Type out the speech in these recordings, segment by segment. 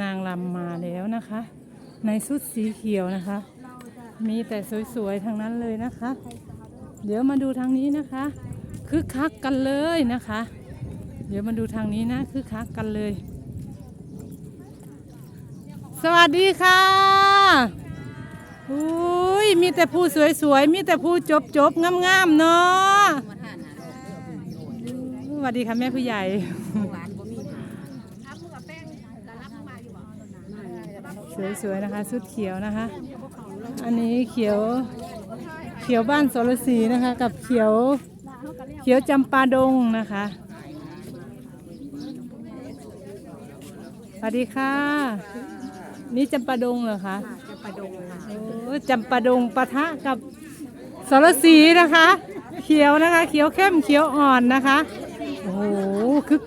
นางลำมาแล้วนะคะ ในชุดสีเขียวนะคะ มีแต่สวยๆทั้งนั้นเลยนะคะ เดี๋ยวมาดูทางนี้นะคะคึกคักกันเลยนะคะ เดี๋ยวมาดูทางนี้นะคึกคักกันเลย สวัสดีค่ะอุ้ยมีแต่ผู้สวยๆมีแต่ผู้จบๆงามๆเนาะสวัสดีค่ะแม่ผู้ใหญ่ สวยๆนะคะชุดเขียวนะคะ อันนี้เขียวเขียวบ้านสรศรีนะคะ กับเขียวเขียวจำปาดงนะคะสวัสดีค่ะ นี่จำปาดงเหรอคะจำปาดงค่ะโอ้จำปาดงปะทะกับสรศรีนะคะ เขียวนะคะ เขียวเข้มเขียวอ่อนนะคะโอ้โหคึก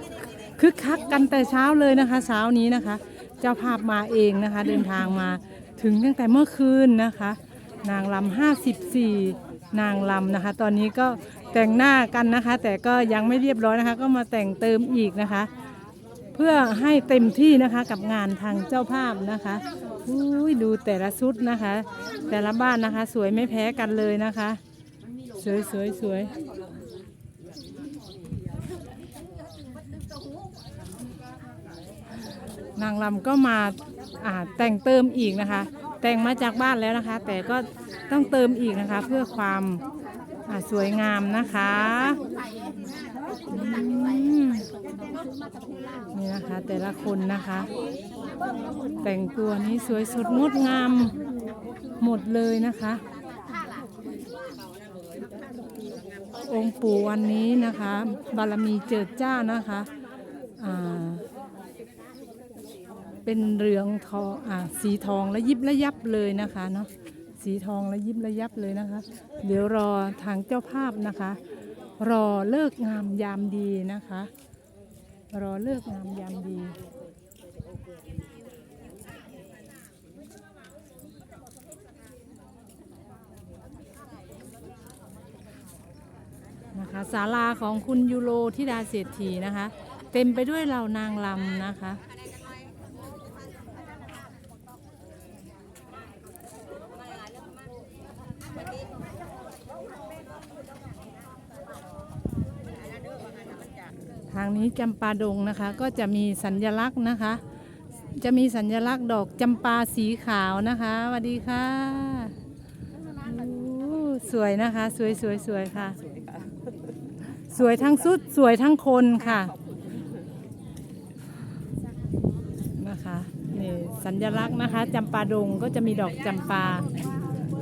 คึกคักกันแต่เช้าเลยนะคะ เช้านี้นะคะ เจ้าภาพมาเองนะคะ เดินทางมาถึงตั้งแต่เมื่อคืนนะคะ นางลำห้าสิบสี่นางลำนะคะ ตอนนี้ก็แต่งหน้ากันนะคะ แต่ก็ยังไม่เรียบร้อยนะคะ ก็มาแต่งเติมอีกนะคะ เพื่อให้เต็มที่นะคะกับงานทางเจ้าภาพนะคะอุ้ยดูแต่ละชุดนะคะ แต่ละบ้านนะคะ สวยไม่แพ้กันเลยนะคะ สวยสวยสวย นางลำก็มาแต่งเติมอีกนะคะ แต่งมาจากบ้านแล้วนะคะ แต่ก็ต้องเติมอีกนะคะ เพื่อความสวยงามนะคะนี่นะคะแต่ละคนนะคะ แต่งตัวนี้สวยสดงดงามหมดเลยนะคะ องค์ปู่วันนี้นะคะ บารมีเจิดจ้านะคะ อ่า เป็นเรืองทองอ่าสีทองและยิบและยับเลยนะคะเนาะสีทองและยิบและยับเลยนะคะ เดี๋ยวรอทางเจ้าภาพนะคะ รอเลิกงามยามดีนะคะ รอเลิกงามยามดีนะคะศาลาของคุณยูโรธิดาเศรษฐีนะคะ เต็มไปด้วยเหล่านางลำนะคะางนี้จำปาดงนะคะ ก็จะมีสัญลักษณ์นะคะ จะมีสัญลักษณ์ดอกจำปาสีขาวนะคะสวัสดีค่ะสวยนะคะ สวยสวยสวยค่ะ สวยทั้งสุดสวยทั้งคนค่ะนะคะนี่สัญลักษณ์นะคะจำปาดงก็จะมีดอกจำปา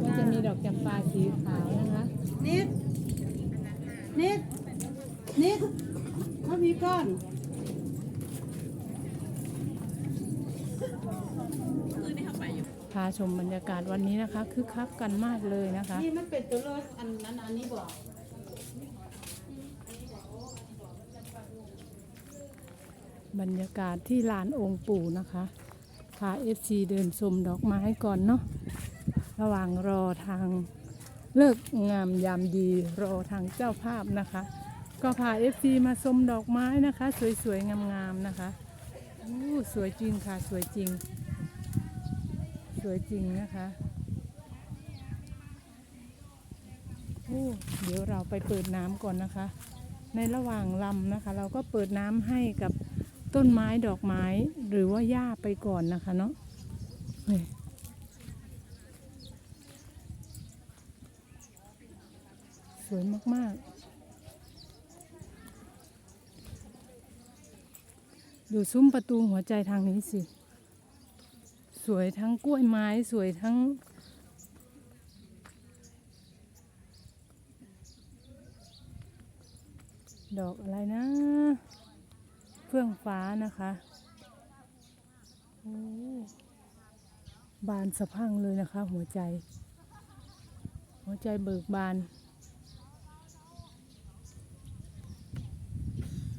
ก็จะมีดอกจำปาสีขาวนะคะ นิด นิด นิดมามี ก้อนพาชมบรรยากาศวันนี้นะคะคึกคักกันมากเลยนะคะ นี่มันเป็นตัวเลือกอันนั้นอันนี้บอกบรรยากาศที่ลานองค์ปู่นะคะพาเอฟซีเดินชมดอกไม้ก่อนเนาะระหว่างรอทางเลิกงามยามดีรอทางเจ้าภาพนะคะ ก็พาเอฟซีมาชมดอกไม้นะคะ สวยๆ งามๆนะคะอู้สวยจริงค่ะ สวยจริง สวยจริงนะคะโอ้เดี๋ยวเราไปเปิดน้ำก่อนนะคะ ในระหว่างลำนะคะ เราก็เปิดน้ำให้กับต้นไม้ดอกไม้หรือว่าหญ้าไปก่อนนะคะเนาะนี่สวยมาก ๆ ดูซุ้มประตูหัวใจทางนี้สิ สวยทั้งกล้วยไม้สวยทั้ง ดอกอะไรนะ เฟื่องฟ้านะคะโอ้บานสะพังเลยนะคะ หัวใจ หัวใจเบิกบาน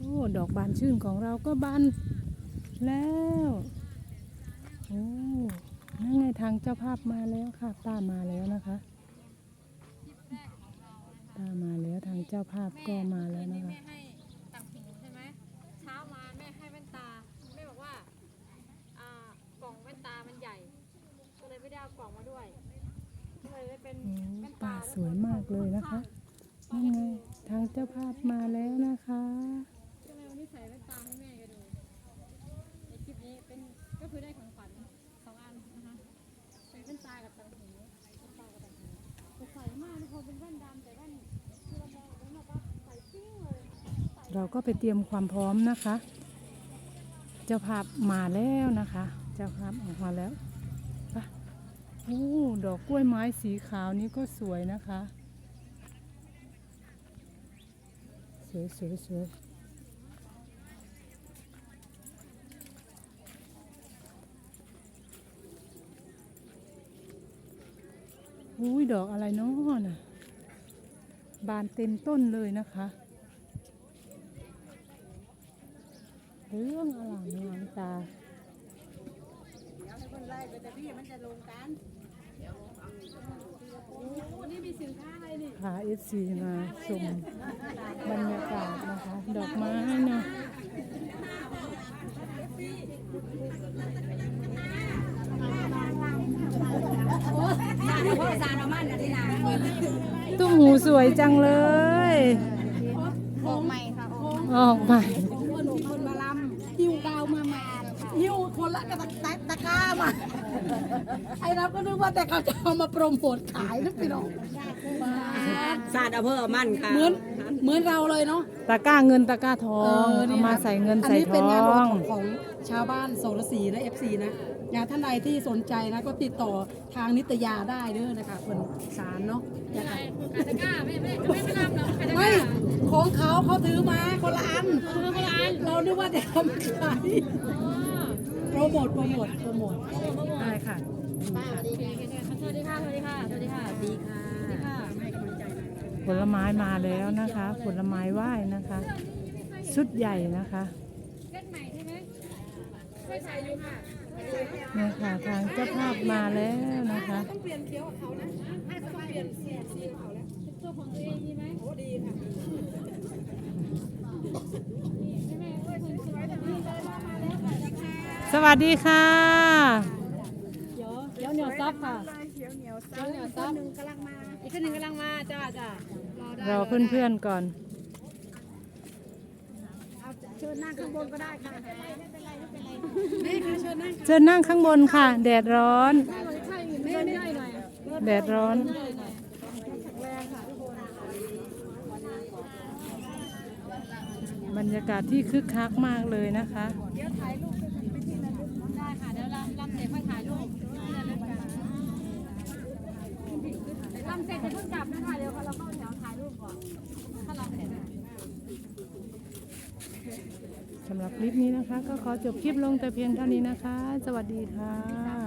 อ้ดอกบานชื่นของเราก็บานแล้วโอ้นั่งไงทางเจ้าภาพมาแล้วค่ะ ป้ามาแล้วนะคะ ป้ามาแล้วทางเจ้าภาพก็มาแล้วนะคะ ตักหินใช่ไหมเช้ามาแม่ให้ว่นตาแม่บอกว่าอ่กล่องแว่นตามันใหญ่ ก็เลยไม่ได้กล่องมาด้วยก็เลยได้เป็นาป่าสวยมากเลยนะคะนั่นไงทางเจ้าภาพมาแล้วนะคะ เราก็ไปเตรียมความพร้อมนะคะ เจ้าภาพมาแล้วนะคะ เจ้าภาพออกมาแล้วไปโอ้ดอกกล้วยไม้สีขาวนี้ก็สวยนะคะ สวยสวยสวยอุ้ยดอกอะไรเนาะน่ะบานเต็มต้นเลยนะคะ เรื่องอล่ามงามตาเดี๋ยวให้คนไล่ไปแต่พี่มันจะลงกันนนี้มีสินค้าอะไรนี่พาเอฟซีมาชมบรรยากาศนะคะ ดอกไม้เนาะตุ้มหูสวยจังเลยออกใหม่ค่ะออกไปคนคนมาลำหิวกาวมามา หิวคนละกระตะตะกร้ามา ไอ้เราก็นึกว่าแต่เขาจะเอามาโปรโมทขายนะพี่น้องซาดเอาเพิ่มมั่นค่ะ เหมือนเหมือนเราเลยเนาะ ตะกร้าเงินตะกร้าทองนี่เอามาใส่เงินอัใส่นี้ทเป็นงานอของงของชาวบ้านโสรศรีและเอฟซีนะงานท่านใดที่สนใจนะก็ติดต่อทางนิตยาได้เด้อนะคะคนสารเนาะนะคะกาตะกร้าไม่ไม่ไม่ไม่รับหรอกกาตะกไม่ร้าของเขาเขาถือมาคนละอัน เรานึกว่าจะทำขาย โปรโมทโปรโมทโปรโมทได้ค่ะสวัสดีค่ะสวัสดีค่ะ สวัสดีค่ะ สวัสดีค่ะ สวัสดีค่ะ ผลไม้มาแล้วนะคะ ผลไม้ไหว้นะคะ ชุดใหญ่นะคะเล่นใหม่ใช่ไหมเคยใส่อยู่ค่ะเนี่ยค่ะทางเจ้าภาพมาแล้วนะคะต้องเปลี่ยนเคี้ยวกับเขานะต้องเปลี่ยนสีสีกับเขาแล้วเป็นตัวของตัวเองดีไหมโอ้ดีค่ะ สวัสดีค่ะ เดี๋ยวเดี๋ยวเหนียวซับค่ะเดี๋ยวเหนียวซับเหนียวซับหนึ่งกำลังมา อีกคนหนึ่งกำลังมาจ้าจ้ารอได้รอเพื่อนๆก่อน เอาเชิญนั่งข้างบนก็ได้ค่ะนี่ค่ะเชิญนั่งเชิญนั่งข้างบนค่ะ แดดร้อนใช่เดินย่อยหน่อยแดดร้อนบรรยากาศที่คึกคักมากเลยนะคะได้ค่ะเดี๋ยวเราลำเสร็จค่อยถ่ายรูปลำเสร็จจะเพิ่งกลับนะคะเดี๋ยวเราเข้าแถวถ่ายรูปก่อนถ้าเราเสร็จสำหรับคลิปนี้นะคะ ก็ขอจบคลิปลงแต่เพียงเท่านี้นะคะ สวัสดีค่ะ